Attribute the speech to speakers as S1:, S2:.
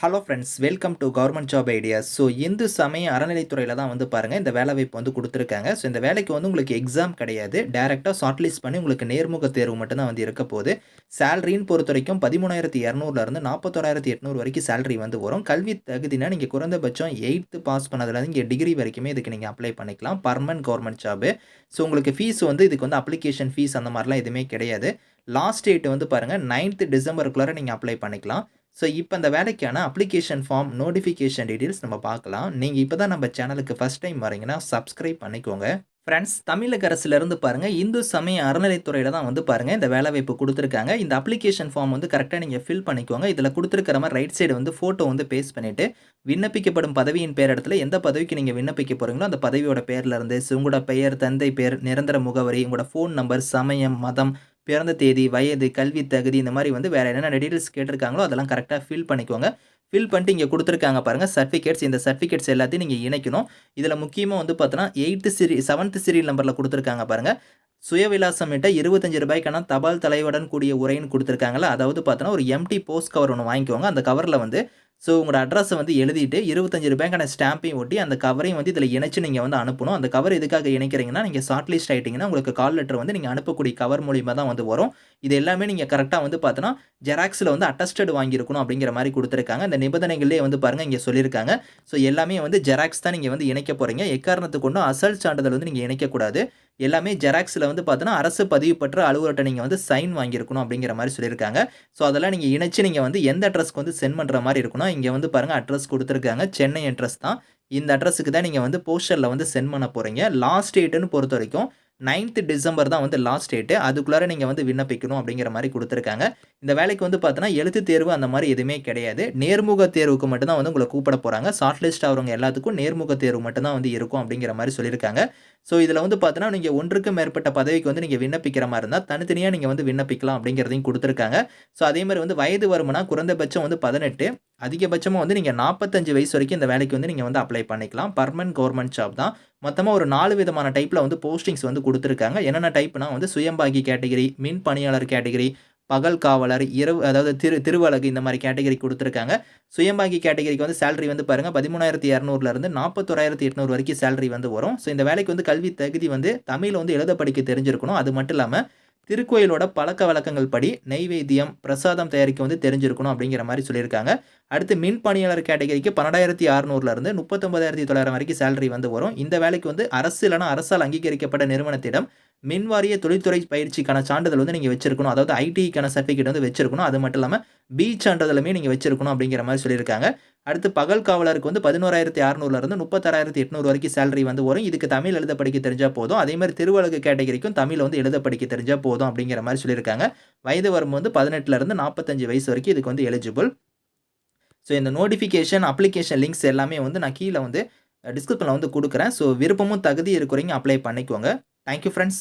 S1: Hello friends welcome to government job ideas so Hindu சமய அறநிலைத்துறையில் தான் வந்து பாருங்கள் இந்த வேலை வாய்ப்பு வந்து கொடுத்துருக்காங்க. ஸோ இந்த வேலைக்கு வந்து உங்களுக்கு எக்ஸாம் கிடையாது. டேரெக்டாக ஷார்ட் லிஸ்ட் பண்ணி உங்களுக்கு நேர்முக தேர்வு மட்டும்தான் வந்து இருக்க போகுது. சேலரின்னு பொறுத்த வரைக்கும் பதிமூணாயிரத்தி இரநூறுலேருந்து நாற்பத்தோராயிரத்தி எட்நூறு வரைக்கும் சேலரி வந்து வரும். கல்வி தகுதினா நீங்கள் குறைந்தபட்சம் எயித்து பாஸ் பண்ணதுலேருந்து இங்கே டிகிரி வரைக்குமே இதுக்கு நீங்கள் அப்ளை பண்ணிக்கலாம். பர்மனன்ட் கவர்மெண்ட் ஜாபு ஸோ உங்களுக்கு ஃபீஸ் வந்து இதுக்கு வந்து அப்ளிகேஷன் ஃபீஸ் அந்த மாதிரிலாம் எதுவுமே கிடையாது. லாஸ்ட் டேட் வந்து பாருங்கள் நைன்த் டிசம்பருக்குள்ளார நீங்கள் அப்ளை பண்ணிக்கலாம். ஸோ இப்போ இந்த வேலைக்கான அப்ளிகேஷன் ஃபார்ம் நோட்டிஃபிகேஷன் டீட்டெயில்ஸ் நம்ம பார்க்கலாம். நீங்கள் இப்போ தான் நம்ம சேனலுக்கு ஃபஸ்ட் டைம் வரீங்கன்னா சப்ஸ்கிரைப் பண்ணிக்கோங்க. ஃப்ரெண்ட்ஸ் தமிழக அரசுலேருந்து பாருங்கள் இந்து சமய அறநிலைத்துறையில் தான் வந்து பாருங்கள் இந்த வேலைவாய்ப்பு கொடுத்துருக்காங்க. இந்த அப்ளிகேஷன் ஃபார்ம் வந்து கரெக்டாக நீங்கள் ஃபில் பண்ணிக்கோங்க. இதில் கொடுத்துருக்கிற மாதிரி ரைட் சைடு வந்து ஃபோட்டோ வந்து பேஸ்ட் பண்ணிவிட்டு விண்ணப்பிக்கப்படும் பதவியின் பேர் இடத்துல எந்த பதவிக்கு நீங்கள் விண்ணப்பிக்க போகிறீங்களோ அந்த பதவியோட பேரில் இருந்து உங்களோட பெயர் தந்தை பேர் நிரந்தர முகவரி உங்களோட ஃபோன் நம்பர் சமயம் மதம் பிறந்த தேதி வயது கல்வி தகுதி இந்த மாதிரி வந்து வேறு என்னென்ன டீட்டெயில்ஸ் கேட்டிருக்காங்களோ அதெல்லாம் கரெக்டாக ஃபில் பண்ணிக்கோங்க. ஃபில் பண்ணிட்டு இங்கே கொடுத்துருக்காங்க பாருங்கள் சர்டிஃபிகேட்ஸ் இந்த சர்டிஃபிகேட்ஸ் எல்லாத்தையும் நீங்கள் இணைக்கணும். இதில் முக்கியமாக வந்து பார்த்தோன்னா எயித்து சீரி செவன்த் சீரியல் நம்பரில் கொடுத்துருக்காங்க பாருங்கள் சுயவிலாசமிட்ட இருபத்தஞ்சு ரூபாய்க்கான தபால் தலையுடன் கூடிய உரைன்னு கொடுத்துருக்காங்களா அதாவது பார்த்தோன்னா ஒரு எம்டி போஸ்ட் கவர் ஒன்று வாங்கிக்கோங்க. அந்த கவரில் வந்து ஸோ உங்களோட அட்ரஸை வந்து எழுதிட்டு இருபத்தஞ்சு ரூபாய்க்கான ஸ்டாம்பையும் ஒட்டி அந்த கவரையும் வந்து இதில் இணைச்சு நீங்கள் வந்து அனுப்பணும். அந்த கவர் எதுக்காக இணைக்கிறீங்கன்னா நீங்கள் ஷார்ட் லிஸ்ட் ஆகிட்டிங்கன்னா உங்களுக்கு கால் லெட்டர் வந்து நீங்கள் அனுப்பக்கூடிய கவர் மூலியமாக தான் வந்து வரும். இது எல்லாமே நீங்கள் கரெக்டாக வந்து பார்த்தோன்னா ஜெராக்ஸில் வந்து அட்டஸ்டட் வாங்கியிருக்கணும் அப்படிங்கிற மாதிரி கொடுத்துருக்காங்க. இந்த நிபந்தனைகளே வந்து பாருங்கள் இங்கே சொல்லியிருக்காங்க. ஸோ எல்லாமே வந்து ஜெராக்ஸ் தான் நீங்கள் வந்து இணைக்க போகிறீங்க எக்காரணத்துக்கு கொண்டும் அசல் சான்றிதழ் வந்து நீங்கள் இணைக்கக்கூடாது எல்லாமே ஜெராக்ஸில் வந்து பார்த்தோன்னா அரசு பதிவு பெற்ற அலுவலர்கிட்ட நீங்கள் வந்து சைன் வாங்கியிருக்கணும் அப்படிங்கிற மாதிரி சொல்லியிருக்காங்க. ஸோ அதெல்லாம் நீங்கள் இணைச்சு நீங்கள் வந்து எந்த அட்ரஸ்க்கு வந்து சென்ட் பண்ணுற மாதிரி இருக்கணும் இங்கே வந்து பாருங்கள் அட்ரஸ் கொடுத்துருக்காங்க சென்னை அட்ரஸ் தான். இந்த அட்ரஸுக்கு தான் நீங்கள் வந்து போஸ்டரில் வந்து சென்ட் பண்ண போகிறீங்க லாஸ்ட் டேட்டுன்னு பொறுத்த வரைக்கும் நைன்த் டிசம்பர் தான் வந்து லாஸ்ட் டேட்டு அதுக்குள்ளார நீங்கள் வந்து விண்ணப்பிக்கணும் அப்படிங்கிற மாதிரி கொடுத்துருக்காங்க. இந்த வேலைக்கு வந்து பார்த்தோன்னா எழுத்து தேர்வு அந்த மாதிரி எதுவுமே கிடையாது. நேர்முக தேர்வுக்கு மட்டும்தான் வந்து உங்களை கூப்பிட போகிறாங்க ஷார்ட் லிஸ்ட் ஆகிறவங்க எல்லாத்துக்கும் நேர்முக தேர்வு மட்டும்தான் வந்து இருக்கும் அப்படிங்கிற மாதிரி சொல்லியிருக்காங்க. ஸோ இதில் வந்து பார்த்தோன்னா நீங்கள் ஒன்றுக்கும் மேற்பட்ட பதவிக்கு வந்து நீங்கள் விண்ணப்பிக்கிற மாதிரி இருந்தால் தனித்தனியாக நீங்கள் வந்து விண்ணப்பிக்கலாம் அப்படிங்கிறதையும் கொடுத்துருக்காங்க. ஸோ அதே மாதிரி வந்து வயது வருமானா குறைந்தபட்சம் வந்து பதினெட்டு. அதிகபட்சமாக வந்து நீங்கள் நாற்பத்தஞ்சு வயசு வரைக்கும் இந்த வேலைக்கு வந்து நீங்கள் வந்து அப்ளை பண்ணிக்கலாம். பர்மனன்ட் கவர்மெண்ட் ஜாப் தான். மொத்தமாக ஒரு நாலு விதமான டைப்பில் வந்து போஸ்டிங்ஸ் வந்து கொடுத்துருக்காங்க. என்னென்ன டைப்னா வந்து சுயம்பாகி கேட்டகரி மின் பணியாளர் கேட்டகரி பகல் காவலர் இரவு அதாவது திரு திருவழகு இந்த மாதிரி கேட்டகரி கொடுத்துருக்காங்க. சுயம்பாகி கேட்டகரிக்கு வந்து சேலரி வந்து பாருங்கள் பதிமூணாயிரத்தி இரநூறுலேருந்து நாற்பத்தோராயிரத்தி எட்நூறு வரைக்கும் சேலரி வந்து வரும். ஸோ இந்த வேலைக்கு வந்து கல்வி தகுதி வந்து தமிழ் வந்து எழுத படிக்க தெரிஞ்சிருக்கணும். அது மட்டும் இல்லாமல் திருக்கோயிலோட பழக்க வழக்கங்கள் படி நெய்வேத்தியம் பிரசாதம் தயாரிக்க வந்து தெரிஞ்சிருக்கணும் அப்படிங்கிற மாதிரி சொல்லியிருக்காங்க. அடுத்து மின் பணியாளர் கேட்டகரிக்கு பன்னெண்டாயிரத்தி அறுநூறுலேருந்து முப்பத்தொம்பதாயிரத்தி தொள்ளாயிரம் வரைக்கும் சேலரி வந்து வரும். இந்த வேலைக்கு வந்து அரசு இல்லைனா அரசால் அங்கீகரிக்கப்பட்ட நிறுவனத்திடம் மின்வாரிய தொழில்துறை பயிற்சிக்கான சான்றிதழ் வந்து நீங்கள் வச்சிருக்கணும். அதாவது ஐடிக்கான சர்டிஃபிகேட் வந்து வச்சிருக்கணும். அது மட்டும் இல்லாமல் பி சான்றிதழுமே நீங்கள் வச்சிருக்கணும் அப்படிங்கிற மாதிரி சொல்லியிருக்காங்க. அடுத்து பகல் காவலருக்கு வந்து பதினோராயிரத்தி அறநூறுலேருந்து முப்பத்தாறாயிரத்தி எட்நூறு வரைக்கும் சேலரி வந்து வரும். இதுக்கு தமிழ் எழுத படிக்க தெரிஞ்சால் போதும். அதே மாதிரி திருவழகு கேட்டகரிக்கும் தமிழ் வந்து எழுத படிக்க தெரிஞ்சால் போதும் அப்படிங்கிற மாதிரி சொல்லியிருக்காங்க. வயது வரம்பு வந்து பதினெட்டுலேருந்து நாற்பத்தஞ்சு வயசு வரைக்கும் இதுக்கு வந்து எலிஜிபிள் ஸோ இந்த நோட்டிஃபிகேஷன் அப்ளிகேஷன் லிங்க்ஸ் எல்லாமே வந்து நான் கீழே வந்து டிஸ்கிரிப்ஷனில் வந்து கொடுக்குறேன். ஸோ விருப்பமும் தகுதி இருக்கிறவங்க அப்ளை பண்ணிக்கோங்க. Thank you friends